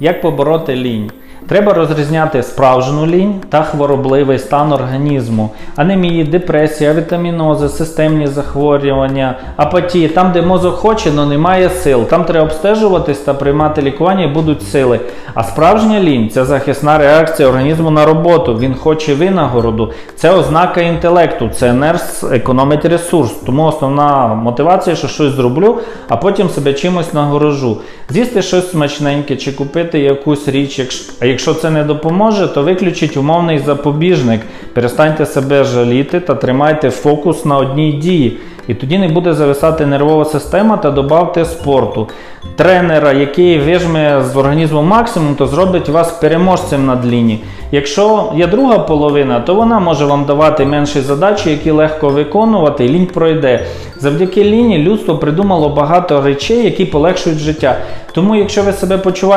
Як побороти лінь? Треба розрізняти справжню лінь та хворобливий стан організму, анемії, депресія, вітамінози, системні захворювання, апатії, там, де мозок хоче, але немає сил. Там треба обстежуватись та приймати лікування і будуть сили. А справжня лінь це захисна реакція організму на роботу. Він хоче винагороду. Це ознака інтелекту, це нерс економить ресурс. Тому основна мотивація, що щось зроблю, а потім себе чимось нагорожу. З'їсти щось смачненьке чи купити якусь річ. Якщо, якщо це не допоможе, то виключіть умовний запобіжник. Перестаньте себе жаліти та тримайте фокус на одній дії. І тоді не буде зависати нервова система та додавте спорту. Тренера, який вижме з організму максимум, то зробить вас переможцем над ліні. Якщо є друга половина, то вона може вам давати менші задачі, які легко виконувати, і лінь пройде. Завдяки ліні людство придумало багато речей, які полегшують життя. Тому, якщо ви себе почуваєте